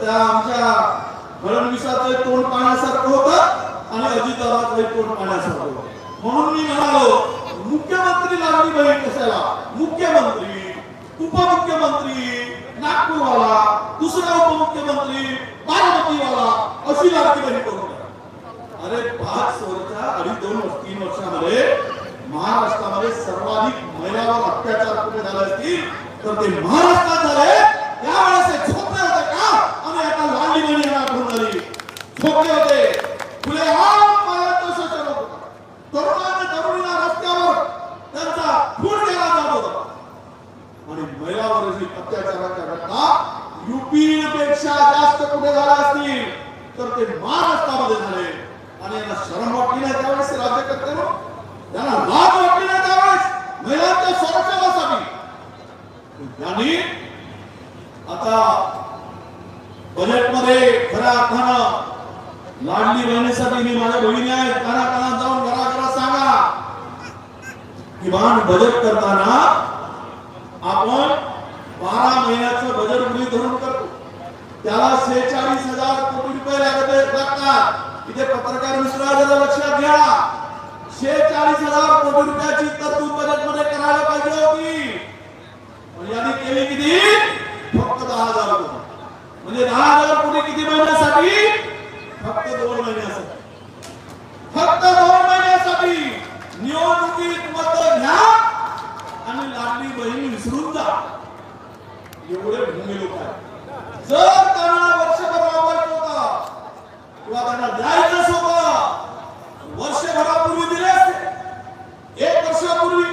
त्या आमच्या फडणवीसाचं तोंड पाहण्यासारखं होतं आणि अजितदादाचं तोंड पाहण्यासारखं होतं. म्हणून मी म्हणालो मुख्यमंत्री लागली बहीण कशाला? मुख्यमंत्री उपमुख्यमंत्री नागपूरवाला दुसरा उपमुख्यमंत्री बारामतीवाला अशी लागली बहीण करून अरे पाच वर्षा अडीच दोन तीन वर्षामध्ये महाराष्ट्रामध्ये सर्वाधिक महिलावर अत्याचार कुठे झाले असतील? तर ते महाराष्ट्रात झाले. त्यावेळेस हे झोपले होते का आणि आता लाडली बहिणी यांना आठवण झाली झोपले होते फुले आम शोषण होत. तरुणीला रस्त्यावर त्यांचा खून केला जात होता. आणि महिलांवरील अत्याचाराच्या घटना युपी पेक्षा जास्त कुठे झाल्या असतील तर ते महाराष्ट्रामध्ये झाले. आणि यांना शरम वाटली नाही त्यावेळेस राज्यकर्ते त्यांना लाज वाटली नाही त्यावेळेस महिलांच्या संरक्षणासाठी. त्यांनी आता बजेटमध्ये खऱ्या अर्थानं लाडली बहिणीसाठी मी माझ्या बहिणी आहेत. काना काना जाऊन घरा घरा सांगा. किमान बजेट करताना आपण बारा महिन्याचं बजेट गृहित धरून करतो. त्याला शेहेचाळीस हजार कोटी रुपये लागत लागतात. इथे पत्रकार मिश्रा लक्षात घ्या. शेहेचाळीस हजार कोटी रुपयाची तरतूद बजेटमध्ये करायला पाहिजे होती. पण यांनी केली किती? फक्त दहा हजार कोटी. म्हणजे दहा हजार कोटी किती महिन्यासाठी फक्त दोन महिन्यासाठी फक्त दोन महिन्यासाठी निवडणुकीत मत घ्या आणि लाडली बहीण विसरून जा एवढे भूमी लोक आहेत. जर त्यांना वर्षभर राबवायचं होता किंवा त्यांना द्यायचंच होतं वर्षभरापूर्वी दिले असते. एक वर्षापूर्वी.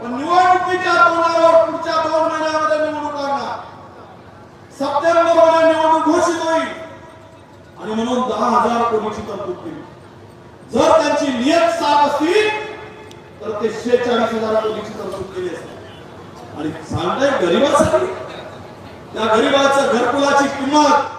पण निवडणुकीच्या तोंडावर पुढच्या दोन महिन्यामध्ये निवडणूक लागणार. सप्टेंबरमध्ये निवडणूक घोषित होईल. आणि म्हणून दहा हजार कोटीची तरतूद केली. जर त्यांची नियत साफ असतील तर ते शेहेचाळीस हजार कोटीची तरतूद केली असते. आणि सांगताय गरीबासाठी? त्या गरीबाचं घरकुलाची किंमत